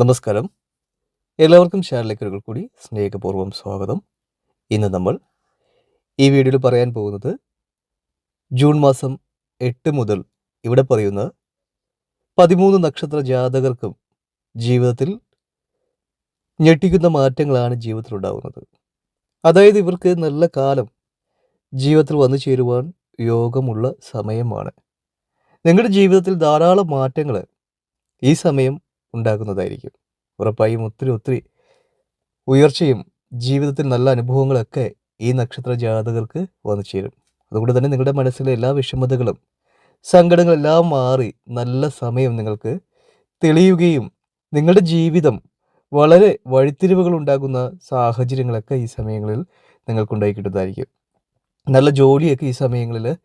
നമസ്കാരം. എല്ലാവർക്കും ചാനലിലേക്ക് ഒരിക്കൽ കൂടി സ്നേഹപൂർവം സ്വാഗതം. ഇന്ന് നമ്മൾ ഈ വീഡിയോയിൽ പറയാൻ പോകുന്നത് ജൂൺ മാസം എട്ട് മുതൽ ഇവിടെ പറയുന്ന പതിമൂന്ന് നക്ഷത്ര ജാതകർക്കും ജീവിതത്തിൽ ഞെട്ടിക്കുന്ന മാറ്റങ്ങളാണ് ജീവിതത്തിൽ ഉണ്ടാകുന്നത്. അതായത് ഇവർക്ക് നല്ല കാലം ജീവിതത്തിൽ വന്നു ചേരുവാൻ യോഗമുള്ള സമയമാണ്. നിങ്ങളുടെ ജീവിതത്തിൽ ധാരാളം മാറ്റങ്ങൾ ഈ സമയം ഉണ്ടാകുന്നതായിരിക്കും ഉറപ്പായും ഒത്തിരി ഒത്തിരി ഉയർച്ചയും ജീവിതത്തിൽ നല്ല അനുഭവങ്ങളൊക്കെ ഈ നക്ഷത്ര ജാതകർക്ക് വന്നു ചേരും. അതുകൊണ്ട് തന്നെ നിങ്ങളുടെ മനസ്സിലെ എല്ലാ വിഷമതകളും സങ്കടങ്ങളെല്ലാം മാറി നല്ല സമയം നിങ്ങൾക്ക് തെളിയുകയും നിങ്ങളുടെ ജീവിതം വളരെ വഴിത്തിരിവുകൾ ഉണ്ടാകുന്ന സാഹചര്യങ്ങളൊക്കെ ഈ സമയങ്ങളിൽ നിങ്ങൾക്കുണ്ടായി കിട്ടുന്നതായിരിക്കും. നല്ല ജോലിയൊക്കെ ഈ സമയങ്ങളിൽ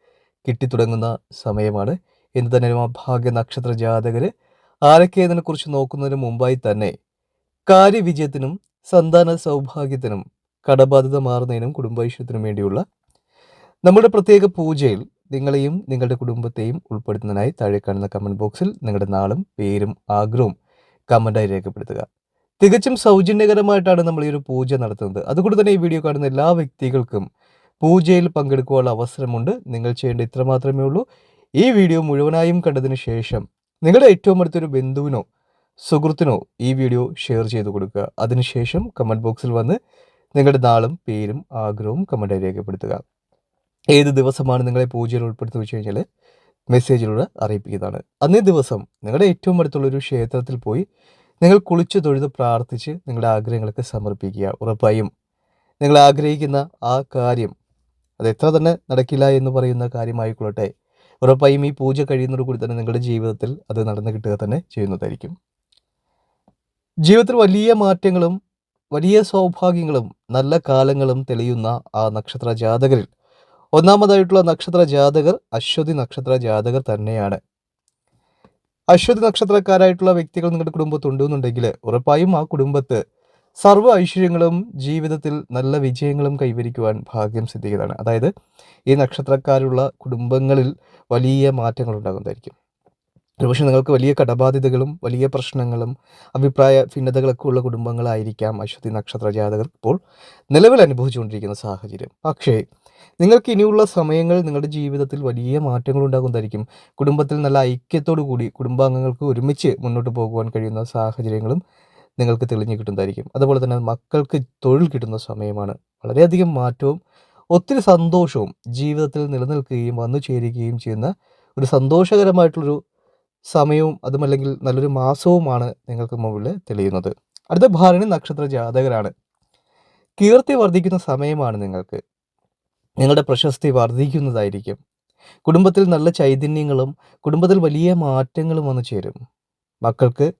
കിട്ടിത്തുടങ്ങുന്ന സമയമാണ്. എന്ന് തന്നെ ആ ഭാഗ്യ നക്ഷത്ര ജാതകർ ആരൊക്കെ കുറിച്ച് നോക്കുന്നതിന് മുമ്പായി തന്നെ കാര്യവിജയത്തിനും സന്താന സൗഭാഗ്യത്തിനും കടബാധ്യത മാറുന്നതിനും കുടുംബൈശ്വര്യത്തിനും വേണ്ടിയുള്ള നമ്മുടെ പ്രത്യേക പൂജയിൽ നിങ്ങളെയും നിങ്ങളുടെ കുടുംബത്തെയും ഉൾപ്പെടുത്തുന്നതിനായി താഴെ കാണുന്ന കമന്റ് ബോക്സിൽ നിങ്ങളുടെ നാളും പേരും ആഗ്രഹവും കമന്റായി രേഖപ്പെടുത്തുക. തികച്ചും സൗജന്യകരമായിട്ടാണ് നമ്മൾ ഈ ഒരു പൂജ നടത്തുന്നത്. അതുകൊണ്ട് തന്നെ ഈ വീഡിയോ കാണുന്ന എല്ലാ വ്യക്തികൾക്കും പൂജയിൽ പങ്കെടുക്കുവാനുള്ള അവസരമുണ്ട്. നിങ്ങൾ ചെയ്യേണ്ട ഇത്ര മാത്രമേ ഉള്ളൂ. ഈ വീഡിയോ മുഴുവനായും കണ്ടതിന് ശേഷം നിങ്ങളുടെ ഏറ്റവും അടുത്തൊരു ബന്ധുവിനോ സുഹൃത്തിനോ ഈ വീഡിയോ ഷെയർ ചെയ്ത് കൊടുക്കുക. അതിനുശേഷം കമന്റ് ബോക്സിൽ വന്ന് നിങ്ങളുടെ നാളും പേരും ആഗ്രഹവും കമന്റായി രേഖപ്പെടുത്തുക. ഏത് ദിവസമാണ് നിങ്ങളെ പൂജയിൽ ഉൾപ്പെടുത്തി വെച്ച് കഴിഞ്ഞാൽ മെസ്സേജിലൂടെ അറിയിപ്പിക്കുന്നതാണ്. അന്നേ ദിവസം നിങ്ങളുടെ ഏറ്റവും അടുത്തുള്ള ഒരു ക്ഷേത്രത്തിൽ പോയി നിങ്ങൾ കുളിച്ച് തൊഴുത് പ്രാർത്ഥിച്ച് നിങ്ങളുടെ ആഗ്രഹങ്ങളൊക്കെ സമർപ്പിക്കുക. ഉറപ്പായും നിങ്ങൾ ആഗ്രഹിക്കുന്ന ആ കാര്യം അത് എത്ര തന്നെ നടക്കില്ല എന്ന് പറയുന്ന കാര്യമായിക്കൊള്ളട്ടെ ഉറപ്പായും ഈ പൂജ കഴിയുന്നതോട് കൂടി തന്നെ നിങ്ങളുടെ ജീവിതത്തിൽ അത് നടന്നു കിട്ടുക തന്നെ ചെയ്യുന്നതായിരിക്കും. ജീവിതത്തിൽ വലിയ മാറ്റങ്ങളും വലിയ സൗഭാഗ്യങ്ങളും നല്ല കാലങ്ങളും തെളിയുന്ന ആ നക്ഷത്ര ജാതകരിൽ. ഒന്നാമതായിട്ടുള്ള നക്ഷത്ര ജാതകർ അശ്വതി നക്ഷത്ര ജാതകർ തന്നെയാണ്. അശ്വതി നക്ഷത്രക്കാരായിട്ടുള്ള വ്യക്തികൾ നിങ്ങളുടെ കുടുംബത്തുണ്ടെന്നുണ്ടെങ്കിൽ ഉറപ്പായും ആ കുടുംബത്ത് സർവ ഐശ്വര്യങ്ങളും ജീവിതത്തിൽ നല്ല വിജയങ്ങളും കൈവരിക്കുവാൻ ഭാഗ്യം സിദ്ധിക്കുന്നതാണ്. അതായത് ഈ നക്ഷത്രക്കാരുള്ള കുടുംബങ്ങളിൽ വലിയ മാറ്റങ്ങൾ ഉണ്ടാകുന്നതായിരിക്കും ഒരുപക്ഷെ നിങ്ങൾക്ക് വലിയ കടബാധ്യതകളും വലിയ പ്രശ്നങ്ങളും അഭിപ്രായ ഭിന്നതകളൊക്കെ ഉള്ള കുടുംബങ്ങളായിരിക്കാം അശ്വതി നക്ഷത്ര ജാതകർ ഇപ്പോൾ നിലവിൽ അനുഭവിച്ചുകൊണ്ടിരിക്കുന്ന സാഹചര്യം. പക്ഷേ നിങ്ങൾക്ക് ഇനിയുള്ള സമയങ്ങൾ നിങ്ങളുടെ ജീവിതത്തിൽ വലിയ മാറ്റങ്ങൾ ഉണ്ടാകുന്നതായിരിക്കും കുടുംബത്തിൽ നല്ല ഐക്യത്തോടു കൂടി കുടുംബാംഗങ്ങൾക്ക് ഒരുമിച്ച് മുന്നോട്ട് പോകുവാൻ കഴിയുന്ന സാഹചര്യങ്ങളും നിങ്ങൾക്ക് തെളിഞ്ഞു കിട്ടുന്നതായിരിക്കും. അതുപോലെ തന്നെ മക്കൾക്ക് തൊഴിൽ കിട്ടുന്ന സമയമാണ്. വളരെയധികം മാറ്റവും ഒത്തിരി സന്തോഷവും ജീവിതത്തിൽ നിലനിൽക്കുകയും വന്നു ചേരുകയും ചെയ്യുന്ന ഒരു സന്തോഷകരമായിട്ടുള്ളൊരു സമയവും അതുമല്ലെങ്കിൽ നല്ലൊരു മാസവുമാണ് നിങ്ങൾക്ക് മുമ്പിൽ തെളിയുന്നത്. അടുത്ത ഭാരണി നക്ഷത്ര ജാതകരാണ്. കീർത്തി വർദ്ധിക്കുന്ന സമയമാണ് നിങ്ങൾക്ക്. നിങ്ങളുടെ പ്രശസ്തി വർദ്ധിക്കുന്നതായിരിക്കും. കുടുംബത്തിൽ നല്ല ചൈതന്യങ്ങളും കുടുംബത്തിൽ വലിയ മാറ്റങ്ങളും വന്നു ചേരും. മക്കൾക്ക്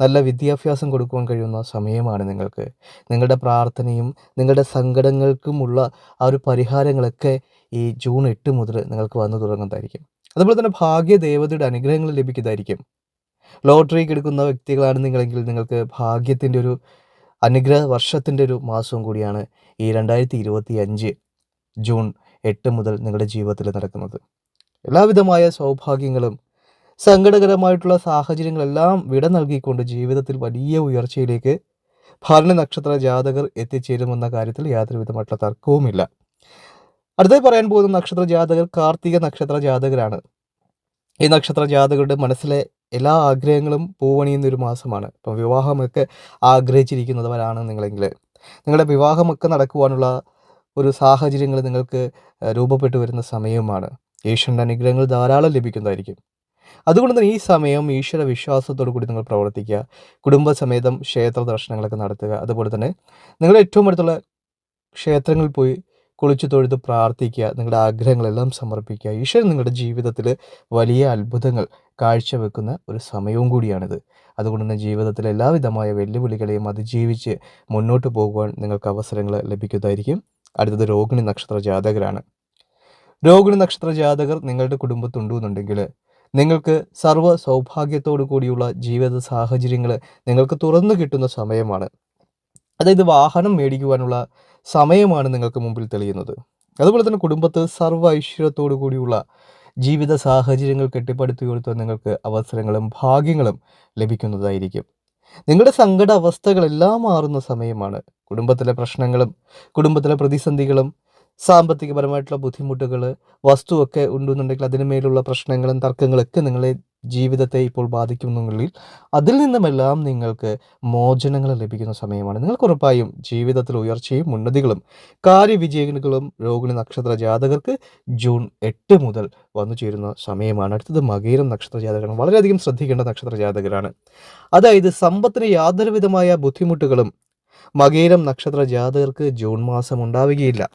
നല്ല വിദ്യാഭ്യാസം കൊടുക്കുവാൻ കഴിയുന്ന സമയമാണ് നിങ്ങൾക്ക്. നിങ്ങളുടെ പ്രാർത്ഥനയും നിങ്ങളുടെ സങ്കടങ്ങൾക്കുമുള്ള ആ ഒരു പരിഹാരങ്ങളൊക്കെ ഈ ജൂൺ എട്ട് മുതൽ നിങ്ങൾക്ക് വന്നു തുടങ്ങുന്നതായിരിക്കും. അതുപോലെ തന്നെ ഭാഗ്യദേവതയുടെ അനുഗ്രഹങ്ങൾ ലഭിക്കുന്നതായിരിക്കും. ലോട്ടറിക്ക് എടുക്കുന്ന വ്യക്തികളാണ് നിങ്ങളെങ്കിൽ നിങ്ങൾക്ക് ഭാഗ്യത്തിന്റെ ഒരു അനുഗ്രഹ വർഷത്തിന്റെ ഒരു മാസവും കൂടിയാണ് ഈ രണ്ടായിരത്തി ഇരുപത്തി അഞ്ച് ജൂൺ എട്ട് മുതൽ നിങ്ങളുടെ ജീവിതത്തിൽ നടക്കുന്നത്. എല്ലാവിധമായ സൗഭാഗ്യങ്ങളും സങ്കടകരമായിട്ടുള്ള സാഹചര്യങ്ങളെല്ലാം വിട നൽകിക്കൊണ്ട് ജീവിതത്തിൽ വലിയ ഉയർച്ചയിലേക്ക് ഭരണ നക്ഷത്ര ജാതകർ എത്തിച്ചേരുമെന്ന കാര്യത്തിൽ യാതൊരുവിധമായിട്ടുള്ള തർക്കവുമില്ല അടുത്തായി പറയാൻ പോകുന്ന നക്ഷത്ര ജാതകർ കാർത്തിക നക്ഷത്ര ജാതകരാണ്. ഈ നക്ഷത്ര ജാതകരുടെ മനസ്സിലെ എല്ലാ ആഗ്രഹങ്ങളും പൂവണിയുന്ന ഒരു മാസമാണ്. ഇപ്പം വിവാഹമൊക്കെ ആഗ്രഹിച്ചിരിക്കുന്നവരാണ് നിങ്ങളെങ്കിൽ. നിങ്ങളുടെ വിവാഹമൊക്കെ നടക്കുവാനുള്ള ഒരു സാഹചര്യങ്ങൾ നിങ്ങൾക്ക് രൂപപ്പെട്ടു വരുന്ന സമയവുമാണ്. ഈശ്വരന്റെ അനുഗ്രഹങ്ങൾ ധാരാളം ലഭിക്കുന്നതായിരിക്കും. അതുകൊണ്ട് തന്നെ ഈ സമയം ഈശ്വര വിശ്വാസത്തോടു കൂടി നിങ്ങൾ പ്രവർത്തിക്കുക. കുടുംബസമേതം ക്ഷേത്ര ദർശനങ്ങളൊക്കെ നടത്തുക. അതുപോലെ തന്നെ നിങ്ങളുടെ ഏറ്റവും അടുത്തുള്ള ക്ഷേത്രങ്ങളിൽ പോയി കുളിച്ചു തൊഴുത് പ്രാർത്ഥിക്കുക. നിങ്ങളുടെ ആഗ്രഹങ്ങളെല്ലാം സമർപ്പിക്കുക. ഈശ്വരൻ നിങ്ങളുടെ ജീവിതത്തിൽ വലിയ അത്ഭുതങ്ങൾ കാഴ്ചവെക്കുന്ന ഒരു സമയവും കൂടിയാണിത്. അതുകൊണ്ട് തന്നെ ജീവിതത്തിലെ എല്ലാവിധമായ വെല്ലുവിളികളെയും അതിജീവിച്ച് മുന്നോട്ട് പോകുവാൻ നിങ്ങൾക്ക് അവസരങ്ങൾ ലഭിക്കുന്നതായിരിക്കും. അടുത്തത് രോഹിണി നക്ഷത്ര ജാതകരാണ്. രോഹിണി നക്ഷത്ര ജാതകർ നിങ്ങളുടെ കുടുംബത്തുണ്ടെന്നുണ്ടെങ്കിൽ നിങ്ങൾക്ക് സർവ സൗഭാഗ്യത്തോടു കൂടിയുള്ള ജീവിത സാഹചര്യങ്ങൾ നിങ്ങൾക്ക് തുറന്നു കിട്ടുന്ന സമയമാണ്. അതായത് വാഹനം മേടിക്കുവാനുള്ള സമയമാണ് നിങ്ങൾക്ക് മുമ്പിൽ തെളിയുന്നത്. അതുപോലെ തന്നെ കുടുംബത്ത് സർവ ഐശ്വര്യത്തോടു കൂടിയുള്ള ജീവിത സാഹചര്യങ്ങൾ കെട്ടിപ്പടുത്തി കൊടുത്ത നിങ്ങൾക്ക് അവസരങ്ങളും ഭാഗ്യങ്ങളും ലഭിക്കുന്നതായിരിക്കും. നിങ്ങളുടെ സങ്കട അവസ്ഥകളെല്ലാം മാറുന്ന സമയമാണ്. കുടുംബത്തിലെ പ്രശ്നങ്ങളും കുടുംബത്തിലെ പ്രതിസന്ധികളും സാമ്പത്തികപരമായിട്ടുള്ള ബുദ്ധിമുട്ടുകൾ വസ്തുവൊക്കെ ഉണ്ടെന്നുണ്ടെങ്കിൽ അതിന് മേലുള്ള പ്രശ്നങ്ങളും തർക്കങ്ങളൊക്കെ നിങ്ങളെ ജീവിതത്തെ ഇപ്പോൾ ബാധിക്കുന്നുണ്ടെങ്കിൽ അതിൽ നിന്നുമെല്ലാം നിങ്ങൾക്ക് മോചനങ്ങൾ ലഭിക്കുന്ന സമയമാണ്. നിങ്ങൾക്ക് ഉറപ്പായും ജീവിതത്തിൽ ഉയർച്ചയും ഉന്നതികളും കാര്യവിജയങ്ങളും രോഹിണി നക്ഷത്ര ജാതകർക്ക് ജൂൺ എട്ട് മുതൽ വന്നു ചേരുന്ന സമയമാണ്. അടുത്തത് മകീരം നക്ഷത്ര ജാതകമാണ് വളരെയധികം ശ്രദ്ധിക്കേണ്ട നക്ഷത്ര ജാതകരാണ്. അതായത് സമ്പത്തിന് യാതൊരുവിധമായ ബുദ്ധിമുട്ടുകളും മകീരം നക്ഷത്ര ജാതകർക്ക് ജൂൺ മാസം ഉണ്ടാവുകയില്ല.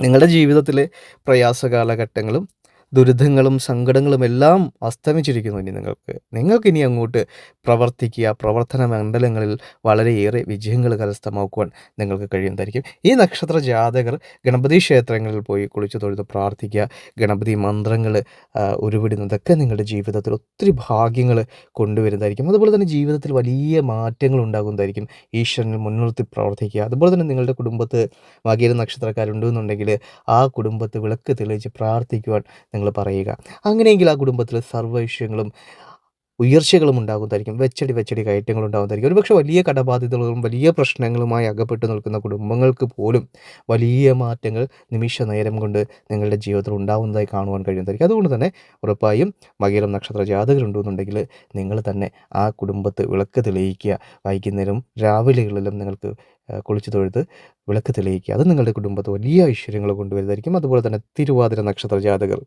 നിങ്ങളുടെ ജീവിതത്തിലെ പ്രയാസ കാലഘട്ടങ്ങളും ദുരിതങ്ങളും സങ്കടങ്ങളും എല്ലാം അസ്തമിച്ചിരിക്കുന്നു ഇനി നിങ്ങൾക്ക്. നിങ്ങൾക്കിനി അങ്ങോട്ട് പ്രവർത്തിക്കുക പ്രവർത്തന മണ്ഡലങ്ങളിൽ വളരെയേറെ വിജയങ്ങൾ കരസ്ഥമാക്കുവാൻ നിങ്ങൾക്ക് കഴിയുന്നതായിരിക്കും. ഈ നക്ഷത്ര ജാതകർ ഗണപതി ക്ഷേത്രങ്ങളിൽ പോയി കുളിച്ചു തൊഴുത് പ്രാർത്ഥിക്കുക ഗണപതി മന്ത്രങ്ങൾ ഉരുവിടുന്നതൊക്കെ നിങ്ങളുടെ ജീവിതത്തിൽ ഒത്തിരി ഭാഗ്യങ്ങൾ കൊണ്ടുവരുന്നതായിരിക്കും. അതുപോലെ തന്നെ ജീവിതത്തിൽ വലിയ മാറ്റങ്ങൾ ഉണ്ടാകുന്നതായിരിക്കും. ഈശ്വരനെ മുൻനിർത്തി പ്രവർത്തിക്കുക. അതുപോലെ തന്നെ നിങ്ങളുടെ കുടുംബത്ത് വകീര നക്ഷത്രക്കാരുണ്ടെന്നുണ്ടെങ്കിൽ ആ കുടുംബത്ത് വിളക്ക് തെളിയിച്ച് പ്രാർത്ഥിക്കുവാൻ നിങ്ങൾ പറയുക. അങ്ങനെയെങ്കിൽ ആ കുടുംബത്തിൽ സർവവിഷയങ്ങളും ഉയർച്ചകളും ഉണ്ടാകുന്നതായിരിക്കും. വെച്ചടി വെച്ചടി കയറ്റങ്ങൾ ഉണ്ടാകുന്നതായിരിക്കും. ഒരുപക്ഷെ വലിയ കടബാധ്യതകളും വലിയ പ്രശ്നങ്ങളുമായി അകപ്പെട്ടു നിൽക്കുന്ന കുടുംബങ്ങൾക്ക് പോലും വലിയ മാറ്റങ്ങൾ നിമിഷ നേരം കൊണ്ട് നിങ്ങളുടെ ജീവിതത്തിൽ ഉണ്ടാകുന്നതായി കാണുവാൻ കഴിയുന്നതായിരിക്കും. അതുകൊണ്ട് തന്നെ ഉറപ്പായും മകീരം നക്ഷത്ര ജാതകരുണ്ടെന്നുണ്ടെങ്കിൽ നിങ്ങൾ തന്നെ ആ കുടുംബത്ത് വിളക്ക് തെളിയിക്കുക. വൈകുന്നേരം രാവിലെകളിലും നിങ്ങൾക്ക് കുളിച്ചു തൊഴുത് വിളക്ക് തെളിയിക്കുക. അത് നിങ്ങളുടെ കുടുംബത്ത് വലിയ ഐശ്വര്യങ്ങൾ കൊണ്ടുവരുന്നതായിരിക്കും. അതുപോലെ തന്നെ തിരുവാതിര നക്ഷത്ര ജാതകർ.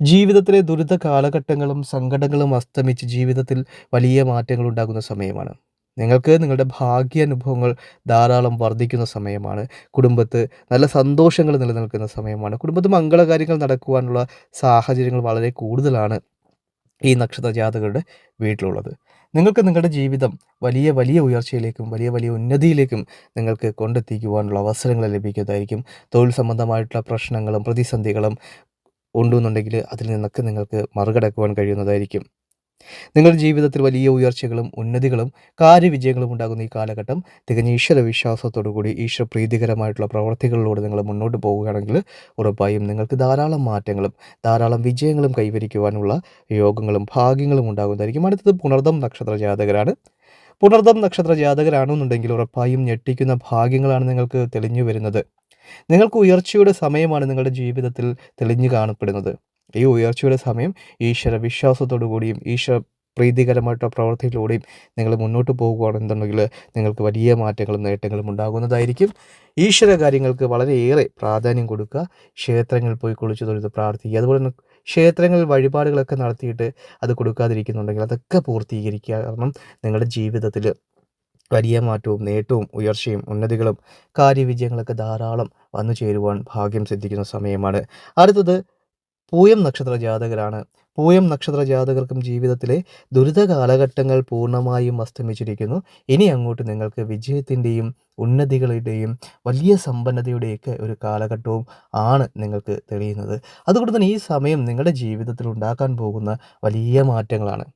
ജീവിതത്തിലെ ദുരിത കാലഘട്ടങ്ങളും സങ്കടങ്ങളും അസ്തമിച്ച് ജീവിതത്തിൽ വലിയ മാറ്റങ്ങൾ ഉണ്ടാകുന്ന സമയമാണ്. നിങ്ങൾക്ക് നിങ്ങളുടെ ഭാഗ്യാനുഭവങ്ങൾ ധാരാളം വർദ്ധിക്കുന്ന സമയമാണ്. കുടുംബത്ത് നല്ല സന്തോഷങ്ങൾ നിലനിൽക്കുന്ന സമയമാണ്. കുടുംബത്ത് മംഗളകാര്യങ്ങൾ നടക്കുവാനുള്ള സാഹചര്യങ്ങൾ വളരെ കൂടുതലാണ് ഈ നക്ഷത്ര ജാതകരുടെ വീട്ടിലുള്ളത്. നിങ്ങൾക്ക് നിങ്ങളുടെ ജീവിതം വലിയ വലിയ ഉയർച്ചയിലേക്കും വലിയ വലിയ ഉന്നതിയിലേക്കും നിങ്ങൾക്ക് കൊണ്ടെത്തിക്കുവാനുള്ള അവസരങ്ങൾ ലഭിക്കുന്നതായിരിക്കും. തൊഴിൽ സംബന്ധമായിട്ടുള്ള പ്രശ്നങ്ങളും പ്രതിസന്ധികളും ഉണ്ടെന്നുണ്ടെങ്കിൽ അതിൽ നിന്നൊക്കെ നിങ്ങൾക്ക് മറികടക്കുവാൻ കഴിയുന്നതായിരിക്കും. നിങ്ങളുടെ ജീവിതത്തിൽ വലിയ ഉയർച്ചകളും ഉന്നതികളും കാര്യവിജയങ്ങളും ഉണ്ടാകുന്ന ഈ കാലഘട്ടം തികഞ്ഞ ഈശ്വര വിശ്വാസത്തോടുകൂടി ഈശ്വര പ്രീതികരമായിട്ടുള്ള പ്രവർത്തികളിലൂടെ നിങ്ങൾ മുന്നോട്ട് പോവുകയാണെങ്കിൽ ഉറപ്പായും നിങ്ങൾക്ക് ധാരാളം മാറ്റങ്ങളും ധാരാളം വിജയങ്ങളും കൈവരിക്കുവാനുള്ള യോഗങ്ങളും ഭാഗ്യങ്ങളും ഉണ്ടാകുന്നതായിരിക്കും. അടുത്തത് പുണർദം നക്ഷത്ര ജാതകരാണ്. പുണർദം നക്ഷത്ര ജാതകരാണെന്നുണ്ടെങ്കിൽ ഉറപ്പായും ഞെട്ടിക്കുന്ന ഭാഗ്യങ്ങളാണ് നിങ്ങൾക്ക് തെളിഞ്ഞു വരുന്നത്. നിങ്ങൾക്ക് ഉയർച്ചയുടെ സമയമാണ് നിങ്ങളുടെ ജീവിതത്തിൽ തെളിഞ്ഞു കാണപ്പെടുന്നത്. ഈ ഉയർച്ചയുടെ സമയം ഈശ്വര വിശ്വാസത്തോടു കൂടിയും ഈശ്വര പ്രീതികരമായിട്ടുള്ള പ്രവൃത്തിയിലൂടെയും നിങ്ങൾ മുന്നോട്ട് പോകുകയാണെന്നുണ്ടെങ്കിൽ നിങ്ങൾക്ക് വലിയ മാറ്റങ്ങളും നേട്ടങ്ങളും ഉണ്ടാകുന്നതായിരിക്കും. ഈശ്വര കാര്യങ്ങൾക്ക് വളരെയേറെ പ്രാധാന്യം കൊടുക്കുക. ക്ഷേത്രങ്ങളിൽ പോയി കുളിച്ചു തൊഴുത് പ്രാർത്ഥിക്കുക. അതുപോലെ തന്നെ ക്ഷേത്രങ്ങളിൽ വഴിപാടുകളൊക്കെ നടത്തിയിട്ട് അത് കൊടുക്കാതിരിക്കുന്നുണ്ടെങ്കിൽ അതൊക്കെ പൂർത്തീകരിക്കുക. കാരണം നിങ്ങളുടെ ജീവിതത്തിൽ വലിയ മാറ്റവും നേട്ടവും ഉയർച്ചയും ഉന്നതികളും കാര്യവിജയങ്ങളൊക്കെ ധാരാളം വന്നു ചേരുവാൻ ഭാഗ്യം സിദ്ധിക്കുന്ന സമയമാണ്. അടുത്തത് പൂയം നക്ഷത്ര ജാതകരാണ്. പൂയം നക്ഷത്ര ജാതകർക്കും ജീവിതത്തിലെ ദുരിത കാലഘട്ടങ്ങൾ പൂർണമായും അസ്തമിച്ചിരിക്കുന്നു. ഇനി അങ്ങോട്ട് നിങ്ങൾക്ക് വിജയത്തിന്റെയും ഉന്നതികളുടെയും വലിയ സമ്പന്നതയുടെയൊക്കെ ഒരു കാലഘട്ടവും ആണ് നിങ്ങൾക്ക് തെളിയുന്നത്. അതുകൊണ്ട് തന്നെ ഈ സമയം നിങ്ങളുടെ ജീവിതത്തിൽ ഉണ്ടാക്കാൻ പോകുന്ന വലിയ മാറ്റങ്ങളാണ്.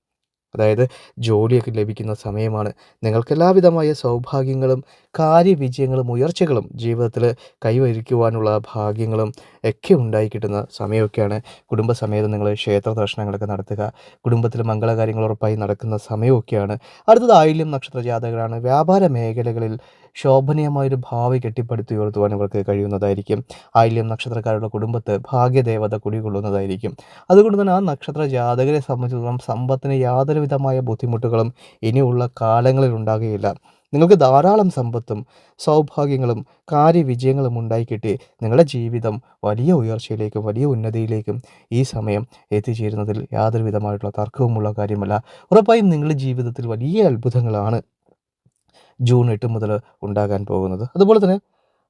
അതായത് ജോലിയൊക്കെ ലഭിക്കുന്ന സമയമാണ്. നിങ്ങൾക്ക് എല്ലാവിധമായ സൗഭാഗ്യങ്ങളും കാര്യവിജയങ്ങളും ഉയർച്ചകളും ജീവിതത്തിൽ കൈവരിക്കുവാനുള്ള ഭാഗ്യങ്ങളും ഒക്കെ ഉണ്ടായി കിട്ടുന്ന സമയമൊക്കെയാണ് കുടുംബസമേതം നിങ്ങൾ ക്ഷേത്ര ദർശനങ്ങളൊക്കെ നടത്തുക കുടുംബത്തിൽ മംഗളകാര്യങ്ങൾ ഉറപ്പായി നടക്കുന്ന സമയമൊക്കെയാണ്. അടുത്തത് ആയില്യം നക്ഷത്ര ജാതകരാണ് വ്യാപാര മേഖലകളിൽ ശോഭനീയമായൊരു ഭാവി കെട്ടിപ്പടുത്തി ഉയർത്തുവാൻ ഇവർക്ക് കഴിയുന്നതായിരിക്കും. ആയില്യം നക്ഷത്രക്കാരുടെ കുടുംബത്ത് ഭാഗ്യദേവത കുടികൊള്ളുന്നതായിരിക്കും. അതുകൊണ്ട് തന്നെ ആ നക്ഷത്ര ജാതകരെ സംബന്ധിച്ചിടത്തോളം സമ്പത്തിന് യാതൊരുവിധമായ ബുദ്ധിമുട്ടുകളും ഇനിയുള്ള കാലങ്ങളിൽ ഉണ്ടാകുകയില്ല. നിങ്ങൾക്ക് ധാരാളം സമ്പത്തും സൗഭാഗ്യങ്ങളും കാര്യവിജയങ്ങളും ഉണ്ടായിക്കിട്ടി. നിങ്ങളുടെ ജീവിതം വലിയ ഉയർച്ചയിലേക്കും വലിയ ഉന്നതിയിലേക്കും ഈ സമയം എത്തിച്ചേരുന്നതിൽ യാതൊരു വിധമായിട്ടുള്ള തർക്കവുമുള്ള കാര്യമല്ല. ഉറപ്പായും നിങ്ങളുടെ ജീവിതത്തിൽ വലിയ അത്ഭുതങ്ങളാണ് ജൂൺ എട്ട് മുതൽ ഉണ്ടാകാൻ പോകുന്നത്. അതുപോലെ തന്നെ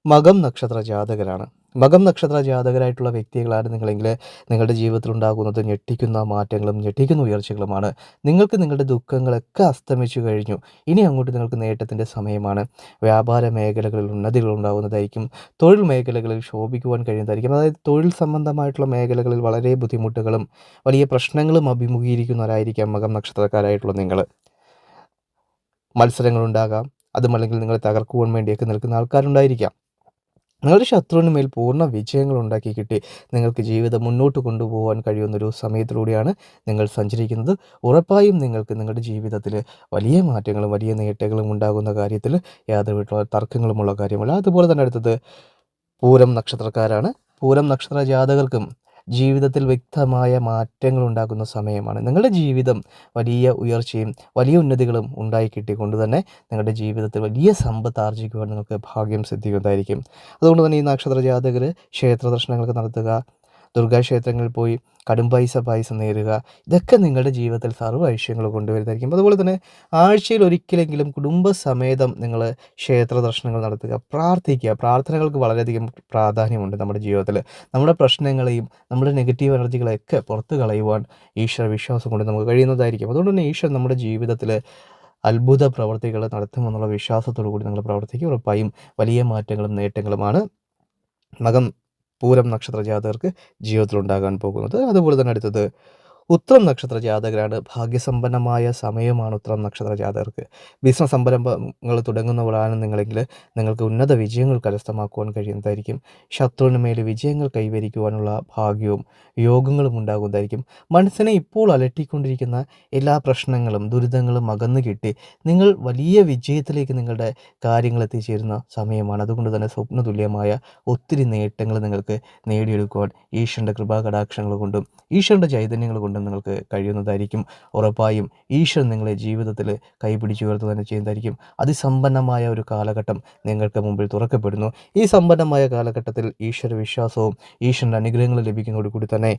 മകം നക്ഷത്ര ജാതകരാണ്. മകം നക്ഷത്ര ജാതകരായിട്ടുള്ള വ്യക്തികളാണ് നിങ്ങളെങ്കിൽ നിങ്ങളുടെ ജീവിതത്തിൽ ഉണ്ടാകുന്നത്. ഞെട്ടിക്കുന്ന മാറ്റങ്ങളും ഞെട്ടിക്കുന്ന ഉയർച്ചകളുമാണ്. നിങ്ങൾക്ക് നിങ്ങളുടെ ദുഃഖങ്ങളൊക്കെ അസ്തമിച്ചു കഴിഞ്ഞു. ഇനി അങ്ങോട്ട് നിങ്ങൾക്ക് നേട്ടത്തിന്റെ സമയമാണ്. വ്യാപാര മേഖലകളിൽ ഉന്നതികൾ ഉണ്ടാകുന്നതായിരിക്കും. തൊഴിൽ മേഖലകളിൽ ശോഭിക്കുവാൻ കഴിയുന്നതായിരിക്കും. അതായത് തൊഴിൽ സംബന്ധമായിട്ടുള്ള മേഖലകളിൽ വളരെ ബുദ്ധിമുട്ടുകളും വലിയ പ്രശ്നങ്ങളും അഭിമുഖീകരിക്കുന്നവരായിരിക്കാം മകം നക്ഷത്രക്കാരായിട്ടുള്ള നിങ്ങൾ. മത്സരങ്ങളുണ്ടാകാം അതുമല്ലെങ്കിൽ നിങ്ങളെ തകർക്കുവാൻ വേണ്ടിയൊക്കെ നിൽക്കുന്ന ആൾക്കാരുണ്ടായിരിക്കാം. നിങ്ങളുടെ ശത്രുവിന് മേൽ പൂർണ വിജയങ്ങൾ ഉണ്ടാക്കി കിട്ടി. നിങ്ങൾക്ക് ജീവിതം മുന്നോട്ട് കൊണ്ടുപോകാൻ കഴിയുന്നൊരു സമയത്തിലൂടെയാണ് നിങ്ങൾ സഞ്ചരിക്കുന്നത്. ഉറപ്പായും നിങ്ങൾക്ക് നിങ്ങളുടെ ജീവിതത്തിൽ വലിയ മാറ്റങ്ങളും വലിയ നേട്ടങ്ങളും ഉണ്ടാകുന്ന കാര്യത്തിൽ യാതൊരു തർക്കങ്ങളുമുള്ള കാര്യമല്ല. അതുപോലെ തന്നെ അടുത്തത് പൂരം നക്ഷത്രക്കാരാണ്. പൂരം നക്ഷത്ര ജാതകർക്കും ജീവിതത്തിൽ വ്യക്തമായ മാറ്റങ്ങൾ ഉണ്ടാക്കുന്ന സമയമാണ്. നിങ്ങളുടെ ജീവിതം വലിയ ഉയർച്ചയും വലിയ ഉന്നതികളും ഉണ്ടായി കിട്ടിക്കൊണ്ട് തന്നെ നിങ്ങളുടെ ജീവിതത്തിൽ വലിയ സമ്പത്ത് ആർജിക്കുവാൻ നിങ്ങൾക്ക് ഭാഗ്യം സിദ്ധിക്കുന്നതായിരിക്കും. അതുകൊണ്ട് തന്നെ ഈ നക്ഷത്ര ജാതകർ ക്ഷേത്ര ദർശനങ്ങൾക്ക് നടത്തുക ദുർഗാക്ഷേത്രങ്ങളിൽ പോയി കടും പൈസ പായസം നേരുക. ഇതൊക്കെ നിങ്ങളുടെ ജീവിതത്തിൽ സർവ ഐശ്വര്യങ്ങൾ കൊണ്ടുവരുന്നതായിരിക്കും. അതുപോലെ തന്നെ ആഴ്ചയിൽ ഒരിക്കലെങ്കിലും കുടുംബസമേതം നിങ്ങൾ ക്ഷേത്ര ദർശനങ്ങൾ നടത്തുക. പ്രാർത്ഥിക്കുക. പ്രാർത്ഥനകൾക്ക് വളരെയധികം പ്രാധാന്യമുണ്ട് നമ്മുടെ ജീവിതത്തിൽ. നമ്മുടെ പ്രശ്നങ്ങളെയും നമ്മുടെ നെഗറ്റീവ് എനർജികളെയൊക്കെ പുറത്ത് കളയുവാൻ ഈശ്വര വിശ്വാസം കൊണ്ട് നമുക്ക് കഴിയുന്നതായിരിക്കും. അതുകൊണ്ട് തന്നെ ഈശ്വരൻ നമ്മുടെ ജീവിതത്തിൽ അത്ഭുത പ്രവർത്തികൾ നടത്തുമെന്നുള്ള വിശ്വാസത്തോടു കൂടി നിങ്ങൾ പ്രവർത്തിക്കുക. ഉറപ്പായും വലിയ മാറ്റങ്ങളും നേട്ടങ്ങളുമാണ്. മകം പൂരം നക്ഷത്ര ജാതകർക്ക് ജീവിതത്തിൽ ഉണ്ടാകാൻ പോകുന്നത്. അതുപോലെ തന്നെ അടുത്തത് ഉത്രം നക്ഷത്ര ജാതകരാണ്. ഭാഗ്യസമ്പന്നമായ സമയമാണ് ഉത്രം നക്ഷത്ര ജാതകർക്ക്. ബിസിനസ് സംരംഭങ്ങൾ തുടങ്ങുന്നവരാണ് നിങ്ങളെങ്കിൽ നിങ്ങൾക്ക് ഉന്നത വിജയങ്ങൾ കരസ്ഥമാക്കുവാൻ കഴിയുന്നതായിരിക്കും. ശത്രുവിന് മേൽ വിജയങ്ങൾ കൈവരിക്കുവാനുള്ള ഭാഗ്യവും യോഗങ്ങളും ഉണ്ടാകുന്നതായിരിക്കും. മനസ്സിനെ ഇപ്പോൾ അലട്ടിക്കൊണ്ടിരിക്കുന്ന എല്ലാ പ്രശ്നങ്ങളും ദുരിതങ്ങളും അകന്നു കിട്ടി നിങ്ങൾ വലിയ വിജയത്തിലേക്ക് നിങ്ങളുടെ കാര്യങ്ങൾ എത്തിച്ചേരുന്ന സമയമാണ്. അതുകൊണ്ട് തന്നെ സ്വപ്നതുല്യമായ ഒത്തിരി നേട്ടങ്ങൾ നിങ്ങൾക്ക് നേടിയെടുക്കുവാൻ ഈശ്വരന്റെ കൃപാകടാക്ഷങ്ങൾ കൊണ്ടും ഈശ്വരന്റെ ചൈതന്യങ്ങൾ കൊണ്ടും നിങ്ങൾക്ക് കഴിയുന്നതായിരിക്കും. ഉറപ്പായും ഈശ്വരൻ നിങ്ങളെ ജീവിതത്തിൽ കൈപിടിച്ചു ഉയർത്തുക തന്നെ ചെയ്യുന്നതായിരിക്കും. അതിസമ്പന്നമായ ഒരു കാലഘട്ടം നിങ്ങൾക്ക് മുമ്പിൽ തുറക്കപ്പെടുന്നു. ഈ സമ്പന്നമായ കാലഘട്ടത്തിൽ ഈശ്വര വിശ്വാസവും ഈശ്വരന്റെ അനുഗ്രഹങ്ങളും ലഭിക്കുന്നതോടുകൂടി തന്നെ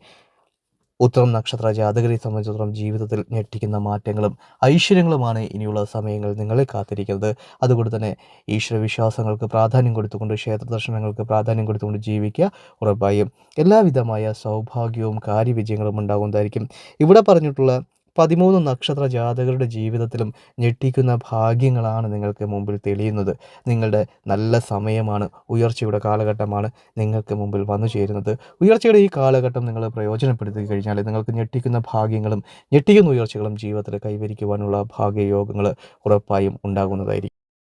ഉത്തരം നക്ഷത്ര ജാതകരെ സംബന്ധിച്ചിടത്തോളം ജീവിതത്തിൽ ഞെട്ടിക്കുന്ന മാറ്റങ്ങളും ഐശ്വര്യങ്ങളുമാണ് ഇനിയുള്ള സമയങ്ങളിൽ നിങ്ങളെ കാത്തിരിക്കുന്നത്. അതുകൊണ്ട് തന്നെ ഈശ്വരവിശ്വാസങ്ങൾക്ക് പ്രാധാന്യം കൊടുത്തുകൊണ്ട് ക്ഷേത്ര ദർശനങ്ങൾക്ക് പ്രാധാന്യം കൊടുത്തുകൊണ്ട് ജീവിക്കുക ഉറപ്പായും. എല്ലാവിധമായ സൗഭാഗ്യവും കാര്യവിജയങ്ങളും ഉണ്ടാകുന്നതായിരിക്കും. ഇവിടെ പറഞ്ഞിട്ടുള്ള പതിമൂന്ന് നക്ഷത്ര ജാതകരുടെ ജീവിതത്തിലും ഞെട്ടിക്കുന്ന ഭാഗ്യങ്ങളാണ് നിങ്ങൾക്ക് മുമ്പിൽ തെളിയുന്നത്. നിങ്ങളുടെ നല്ല സമയമാണ് ഉയർച്ചയുടെ കാലഘട്ടമാണ് നിങ്ങൾക്ക് മുമ്പിൽ വന്നു ചേരുന്നത്. ഉയർച്ചയുടെ ഈ കാലഘട്ടം നിങ്ങൾ പ്രയോജനപ്പെടുത്തി കഴിഞ്ഞാൽ നിങ്ങൾക്ക് ഞെട്ടിക്കുന്ന ഭാഗ്യങ്ങളും ഞെട്ടിക്കുന്ന ഉയർച്ചകളും ജീവിതത്തിൽ കൈവരിക്കുവാനുള്ള ഭാഗ്യയോഗങ്ങൾ ഉറപ്പായും ഉണ്ടാകുന്നതായിരിക്കും.